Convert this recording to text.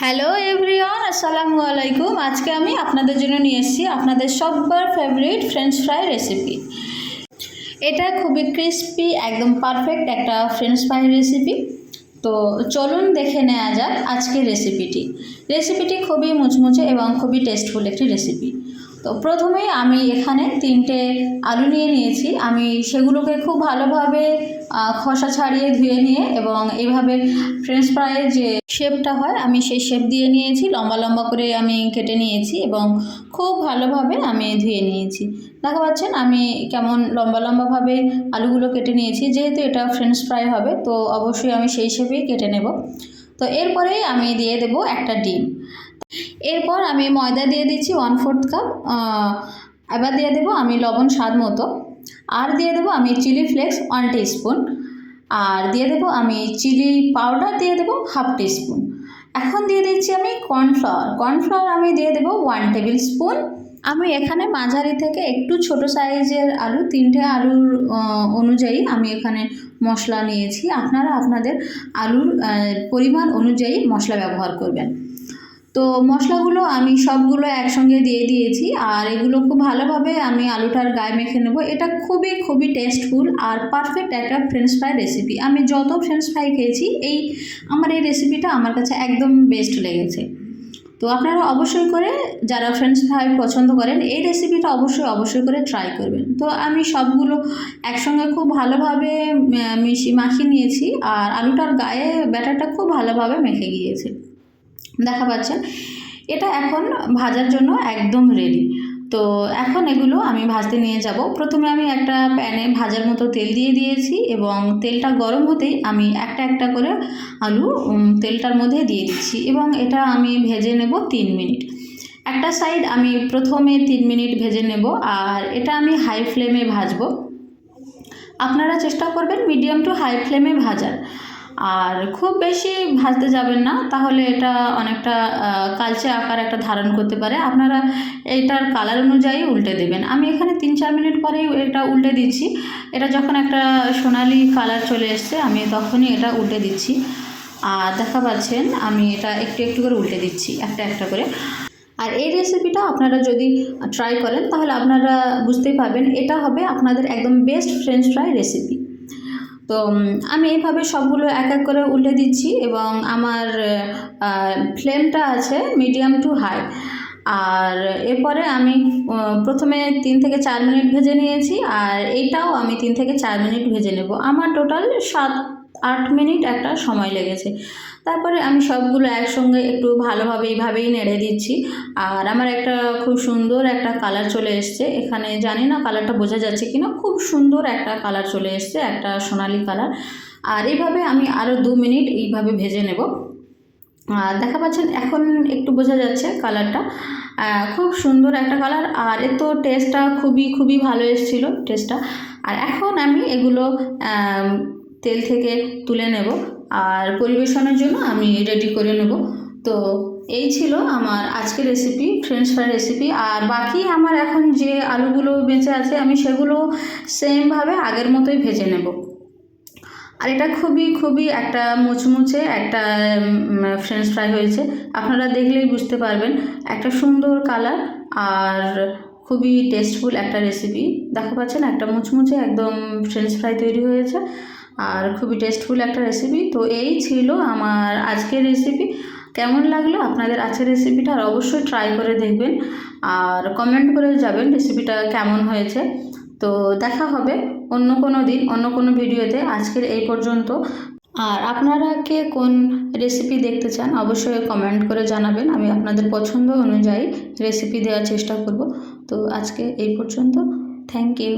Hello everyone আসসালামু আলাইকুম আজকে আমি আপনাদের জন্য নিয়ে এসেছি আপনাদের সবার ফেভারিট ফ্রেঞ্চ ফ্রাই রেসিপি এটা খুবই ক্রিস্পি একদম পারফেক্ট একটা ফ্রেঞ্চ ফ্রাই রেসিপি তো চলুন দেখে নেওয়া যাক আজকের রেসিপিটি রেসিপিটি খুবই মুচমুচে এবং খুবই টেস্টফুল একটি রেসিপি তো প্রথমেই আমি এখানে তিনটে আলু নিয়ে নিয়েছি। আমি সেগুলোকে খুব ভালোভাবে খোসা ছাড়িয়ে ধুয়ে নিয়ে এবং এভাবে ফ্রেঞ্চ ফ্রাইয়ের যে শেপটা হয়, আমি সেই শেপ দিয়ে নিয়েছি। লম্বা লম্বা করে আমি কেটে নিয়েছি এবং খুব ভালোভাবে আমি ধুয়ে নিয়েছি। দেখা পাচ্ছেন আমি কেমন লম্বা লম্বাভাবে আলুগুলো কেটে নিয়েছি। যেহেতু এটা ফ্রেঞ্চ ফ্রাই হবে, তো অবশ্যই আমি সেই শেপেই কেটে নেব। তো এরপরেই আমি দিয়ে দেব একটা ডিম। এরপর আমি ময়দা দিয়ে দিচ্ছি ওয়ান ফোর্থ কাপ এবার দিয়ে দেবো আমি লবণ স্বাদ মতো। আর দিয়ে দেবো আমি চিলি ফ্লেক্স ওয়ান স্পুন আর দিয়ে দেবো আমি চিলি পাউডার দিয়ে দেবো হাফ স্পুন এখন দিয়ে দিচ্ছি আমি কর্নফ্লাওয়ার কর্নফ্লাওয়ার আমি দিয়ে দেবো ওয়ান টেবিল স্পুন আমি এখানে মাঝারি থেকে একটু ছোট সাইজের আলু, তিনটে আলুর অনুযায়ী আমি এখানে মশলা নিয়েছি। আপনারা আপনাদের আলুর পরিমাণ অনুযায়ী মশলা ব্যবহার করবেন। তো মশলাগুলো আমি সবগুলো একসঙ্গে দিয়ে দিয়েছি আর এগুলো খুব ভালোভাবে আমি আলুটার গায়ে মেখে নেব। এটা খুবই খুবই টেস্টফুল আর পারফেক্ট একটা ফ্রেঞ্চ ফ্রাই রেসিপি আমি যত ফ্রেঞ্চ ফ্রাই খেয়েছি, এই আমার এই রেসিপিটা আমার কাছে একদম বেস্ট লেগেছে। তো আপনারা অবশ্যই করে, যারা ফ্রেঞ্চ ফ্রাই পছন্দ করেন, এই রেসিপিটা অবশ্যই অবশ্যই করে ট্রাই করবেন। তো আমি সবগুলো একসঙ্গে খুব ভালোভাবে মিশিয়ে, মাখিয়ে নিয়েছি আর আলুটার গায়ে ব্যাটারটা খুব ভালোভাবে মেখে গিয়েছে। দেখা পাচ্ছেন এটা এখন ভাজার জন্য একদম রেডি তো এখন এগুলো আমি ভাজতে নিয়ে যাব। প্রথমে আমি একটা প্যানে ভাজার মতো তেল দিয়ে দিয়েছি এবং তেলটা গরম হতেই আমি একটা একটা করে আলু তেলটার মধ্যে দিয়ে দিচ্ছি এবং এটা আমি ভেজে নেব তিন মিনিট। একটা সাইড আমি প্রথমে তিন মিনিট ভেজে নেব আর এটা আমি হাই ফ্লেমে ভাজবো। আপনারা চেষ্টা করবেন মিডিয়াম টু হাই ফ্লেমে ভাজার। আর খুব বেশি ভাজতে যাবেন না, তাহলে এটা অনেকটা কালচে আকার একটা ধারণ করতে পারে। আপনারা এটার কালার অনুযায়ী উল্টে দেবেন। আমি এখানে তিন চার মিনিট পরেই এটা উল্টে দিচ্ছি। এটা যখন একটা সোনালি কালার চলে এসছে, আমি তখনই এটা উল্টে দিচ্ছি। আর দেখা পাচ্ছেন, আমি এটা একটু একটু করে উল্টে দিচ্ছি, একটা একটা করে। আর এই রেসিপিটা আপনারা যদি ট্রাই করেন, তাহলে আপনারা বুঝতেই পারবেন, এটা হবে আপনাদের একদম বেস্ট ফ্রেঞ্চ ফ্রাই রেসিপি তো আমি এইভাবে সবগুলো এক এক করে উল্টে দিচ্ছি এবং আমার ফ্লেমটা আছে মিডিয়াম টু হাই। আর এরপরে আমি প্রথমে তিন থেকে চার মিনিট ভেজে নিয়েছি আর এইটাও আমি তিন থেকে চার মিনিট ভেজে নেব। আমার টোটাল সাত আট মিনিট একটা সময় লেগেছে। তারপরে আমি সবগুলো একসঙ্গে একটু ভালোভাবে এইভাবেই নেড়ে দিচ্ছি। আর আমার একটা খুব সুন্দর একটা কালার চলে এসছে। এখানে জানি না কালারটা বোঝা যাচ্ছে কি না খুব সুন্দর একটা কালার চলে এসছে, একটা সোনালি কালার। আর এইভাবে আমি আরও দু মিনিট এইভাবে ভেজে নেব। আর দেখা পাচ্ছেন, এখন একটু বোঝা যাচ্ছে কালারটা। খুব সুন্দর একটা কালার। আর এর তো টেস্টটা খুবই খুবই ভালো এসেছিল টেস্টটা আর এখন আমি এগুলো তেল থেকে তুলে নেব আর পরিবেশনের জন্য আমি রেডি করে নেব। তো এই ছিল আমার আজকের রেসিপি ফ্রেঞ্চ ফ্রাই রেসিপি আর বাকি আমার এখন যে আলুগুলো বেঁচে আছে আমি সেগুলো সেমভাবে আগের মতোই ভেজে নেব। আর এটা খুবই খুবই একটা মুচমুচে একটা ফ্রেঞ্চ ফ্রাই হয়েছে। আপনারা দেখলেই বুঝতে পারবেন। একটা সুন্দর কালার আর খুবই টেস্টফুল একটা রেসিপি দেখা পাচ্ছেন একটা মুচমুচে একদম ফ্রেঞ্চ ফ্রাই তৈরি হয়েছে। আর খুবই টেস্টফুল একটা রেসিপি তো এই ছিল আমার আজকের রেসিপি কেমন লাগল আপনাদের আজকের রেসিপিটা আর অবশ্যই ট্রাই করে দেখবেন। আর কমেন্ট করে যাবেন রেসিপিটা কেমন হয়েছে। তো দেখা হবে অন্য কোনো দিন, অন্য কোনো ভিডিওতে আজকের এই পর্যন্ত। আর আপনারা কে কোন রেসিপি দেখতে চান, অবশ্যই কমেন্ট করে জানাবেন। আমি আপনাদের পছন্দ অনুযায়ী রেসিপি দেওয়ার চেষ্টা করব। তো আজকে এই পর্যন্ত। Thank you